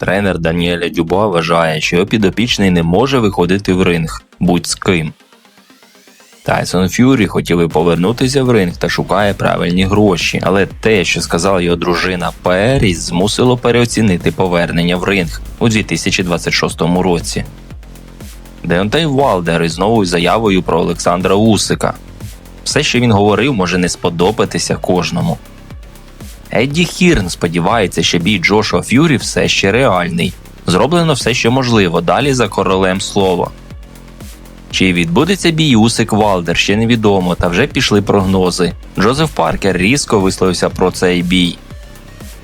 Тренер Даніеля Дюбуа вважає, що його підопічний не може виходити в ринг будь з ким. Тайсон Ф'юрі хотіли повернутися в ринг та шукає правильні гроші, але те, що сказала його дружина Періс, змусило переоцінити повернення в ринг у 2026 році. Деонтей Валдер із новою заявою про Олександра Усика. Все, що він говорив, може не сподобатися кожному. Едді Хірн сподівається, що бій Джошуа Ф'юрі все ще реальний. Зроблено все, що можливо, далі за королем слова. Чи відбудеться бій Усик Валдер, ще невідомо, та вже пішли прогнози. Джозеф Паркер різко висловився про цей бій.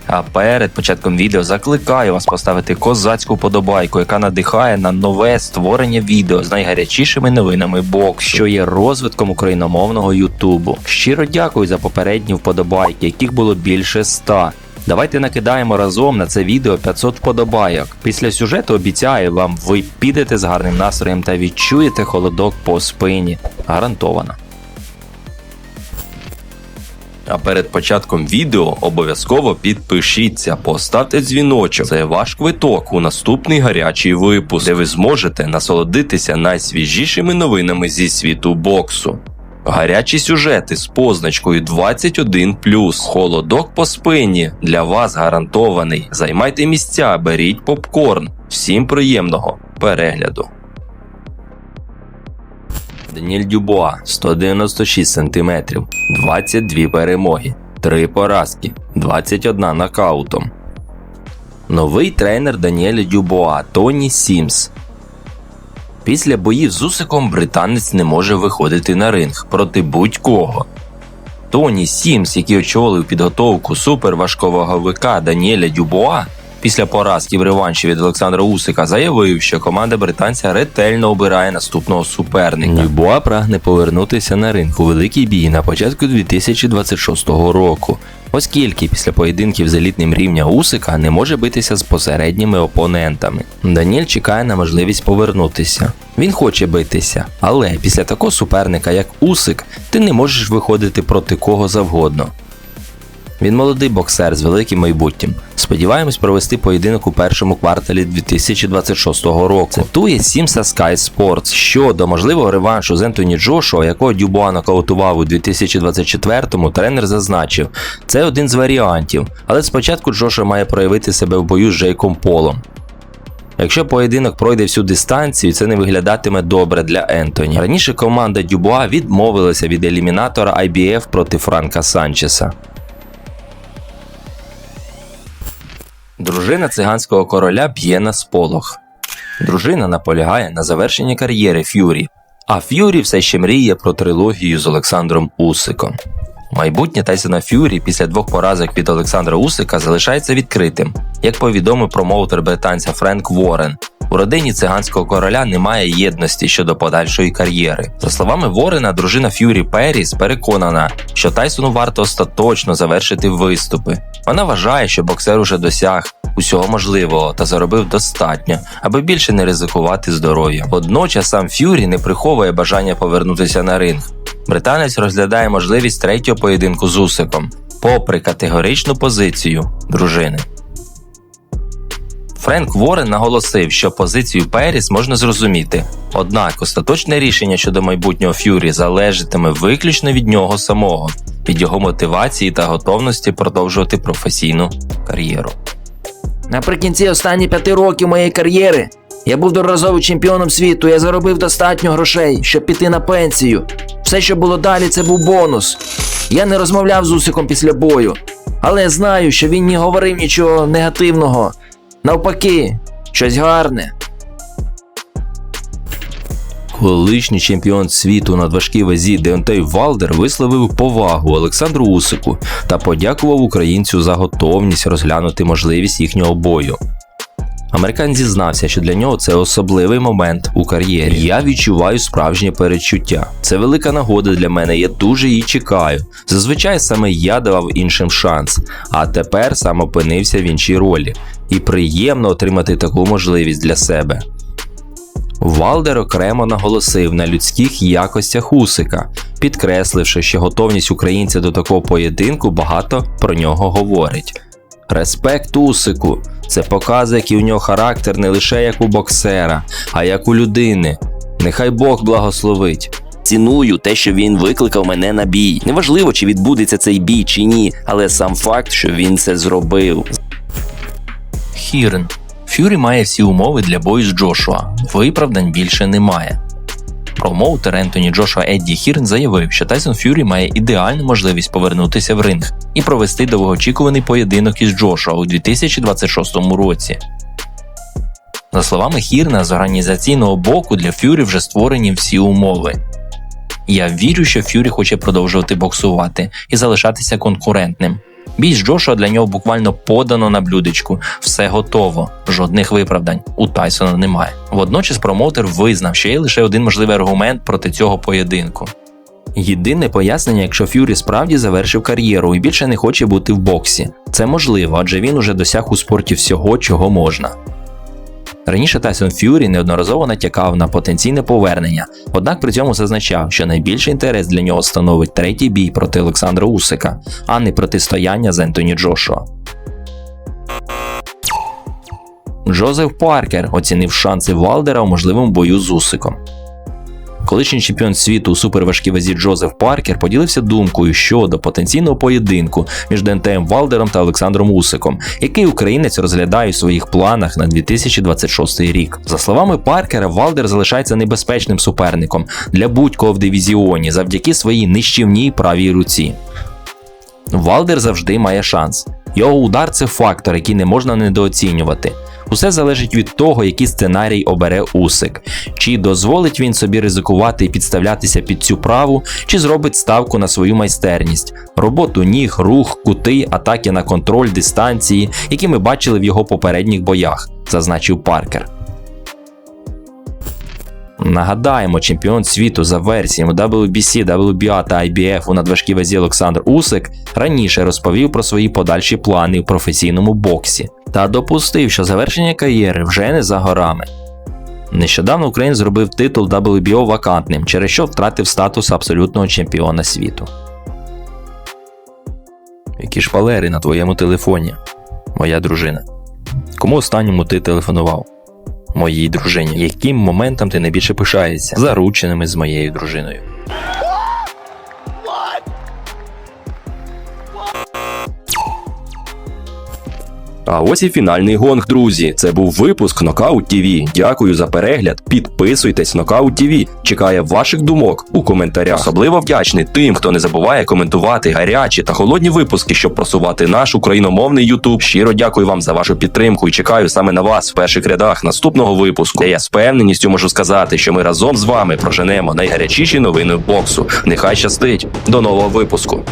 А перед початком відео закликаю вас поставити козацьку подобайку, яка надихає на нове створення відео з найгарячішими новинами боксу, що є розвитком україномовного Ютубу. Щиро дякую за попередні вподобайки, яких було більше 100. Давайте накидаємо разом на це відео 500 вподобайок. Після сюжету обіцяю вам, ви підете з гарним настроєм та відчуєте холодок по спині. Гарантовано. А перед початком відео обов'язково підпишіться, поставте дзвіночок. Це ваш квиток у наступний гарячий випуск, де ви зможете насолодитися найсвіжішими новинами зі світу боксу. Гарячі сюжети з позначкою 21 Холодок по спині для вас гарантований. Займайте місця, беріть попкорн. Всім приємного перегляду. Даніель Дюбуа 196 см, 22 перемоги, 3 поразки, 21 нокаутом. Новий тренер Даніеля Дюбуа Тоні Сімс. Після боїв з Усиком британець не може виходити на ринг проти будь-кого. Тоні Сімс, який очолив підготовку суперважковаговика Даніеля Дюбуа, після поразки в реванші від Олександра Усика заявив, що команда британця ретельно обирає наступного суперника. Дюбуа прагне повернутися на ринг у великий бій на початку 2026 року, оскільки після поєдинків з елітним рівня Усика не може битися з посередніми опонентами. Даніель чекає на можливість повернутися. Він хоче битися, але після такого суперника, як Усик, ти не можеш виходити проти кого завгодно. Він молодий боксер з великим майбутнім. Сподіваємось провести поєдинок у першому кварталі 2026 року. Цитує Сімса Sky Sports щодо можливого реваншу з Ентоні Джошуа, якого Дюбуа нокаутував у 2024-му, тренер зазначив, це один з варіантів, але спочатку Джошуа має проявити себе в бою з Джейком Полом. Якщо поєдинок пройде всю дистанцію, це не виглядатиме добре для Ентоні. Раніше команда Дюбуа відмовилася від елімінатора IBF проти Франка Санчеса. Дружина циганського короля б'є на сполох. Дружина наполягає на завершенні кар'єри Ф'юрі, а Ф'юрі все ще мріє про трилогію з Олександром Усиком. Майбутнє Тайсона Ф'юрі після двох поразок від Олександра Усика залишається відкритим, як повідомив промоутер британця Френк Ворен. У родині циганського короля немає єдності щодо подальшої кар'єри. За словами Ворена, дружина Ф'юрі Періс переконана, що Тайсону варто остаточно завершити виступи. Вона вважає, що боксер уже досяг усього можливого та заробив достатньо, аби більше не ризикувати здоров'ям. Водночас сам Ф'юрі не приховує бажання повернутися на ринг. Британець розглядає можливість третього поєдинку з Усиком, попри категоричну позицію дружини. Френк Ворен наголосив, що позицію Періс можна зрозуміти, однак остаточне рішення щодо майбутнього Ф'юрі залежатиме виключно від нього самого, від його мотивації та готовності продовжувати професійну кар'єру. Наприкінці останні п'яти років моєї кар'єри я був доразовим чемпіоном світу, я заробив достатньо грошей, щоб піти на пенсію. Все, що було далі, це був бонус. Я не розмовляв з Усиком після бою, але я знаю, що він не говорив нічого негативного. Навпаки, щось гарне. Колишній чемпіон світу на важкій вазі Деонтей Валдер висловив повагу Олександру Усику та подякував українцю за готовність розглянути можливість їхнього бою. Американець зізнався, що для нього це особливий момент у кар'єрі. Я відчуваю справжнє перечуття. Це велика нагода для мене. Я дуже її чекаю. Зазвичай саме я давав іншим шанс, а тепер сам опинився в іншій ролі, і приємно отримати таку можливість для себе. Валдер окремо наголосив на людських якостях Усика, підкресливши, що готовність українця до такого поєдинку багато про нього говорить. Респект Усику. Це показує, який у нього характер не лише як у боксера, а як у людини. Нехай Бог благословить. Ціную те, що він викликав мене на бій. Неважливо, чи відбудеться цей бій чи ні, але сам факт, що він це зробив. Хірн. Фюрі має всі умови для бою з Джошуа. Виправдань більше немає. Промоутер Ентоні Джошуа Едді Хірн заявив, що Тайсон Фюрі має ідеальну можливість повернутися в ринг і провести довгоочікуваний поєдинок із Джошуа у 2026 році. За словами Хірна, з організаційного боку для Фюрі вже створені всі умови. Я вірю, що Фюрі хоче продовжувати боксувати і залишатися конкурентним. Бій з Джошуа для нього буквально подано на блюдечку, все готово, жодних виправдань у Тайсона немає. Водночас промоутер визнав, що є лише один можливий аргумент проти цього поєдинку. Єдине пояснення, якщо Фюрі справді завершив кар'єру і більше не хоче бути в боксі. Це можливо, адже він уже досяг у спорті всього, чого можна. Раніше Тайсон Ф'юрі неодноразово натякав на потенційне повернення, однак при цьому зазначав, що найбільший інтерес для нього становить третій бій проти Олександра Усика, а не протистояння з Ентоні Джошуа. Джозеф Паркер оцінив шанси Валдера у можливому бою з Усиком. Колишній чемпіон світу у суперважкій вазі Джозеф Паркер поділився думкою щодо потенційного поєдинку між ДНТМ Валдером та Олександром Усиком, який українець розглядає у своїх планах на 2026 рік. За словами Паркера, Валдер залишається небезпечним суперником для будь-кого в дивізіоні завдяки своїй нищівній правій руці. Валдер завжди має шанс. Його удар це фактор, який не можна недооцінювати. Усе залежить від того, який сценарій обере Усик. Чи дозволить він собі ризикувати і підставлятися під цю праву, чи зробить ставку на свою майстерність, роботу ніг, рух, кути, атаки на контроль, дистанції, які ми бачили в його попередніх боях, зазначив Паркер. Нагадаємо, чемпіон світу за версіями WBC, WBA та IBF у надважкій вазі Олександр Усик раніше розповів про свої подальші плани в професійному боксі та допустив, що завершення кар'єри вже не за горами. Нещодавно Україн зробив титул WBO вакантним, через що втратив статус абсолютного чемпіона світу. Які шпалери на твоєму телефоні, моя дружина. Кому останньому ти телефонував? Моїй дружині. Яким моментом ти найбільше пишаєшся? Зарученими з моєю дружиною. А ось і фінальний гонг, друзі. Це був випуск Нокаут ТВ. Дякую за перегляд. Підписуйтесь Нокаут ТВ. Чекає ваших думок у коментарях. Особливо вдячний тим, хто не забуває коментувати гарячі та холодні випуски, щоб просувати наш україномовний Ютуб. Щиро дякую вам за вашу підтримку і чекаю саме на вас в перших рядах наступного випуску, де я з певненістю можу сказати, що ми разом з вами проженемо найгарячіші новини боксу. Нехай щастить. До нового випуску.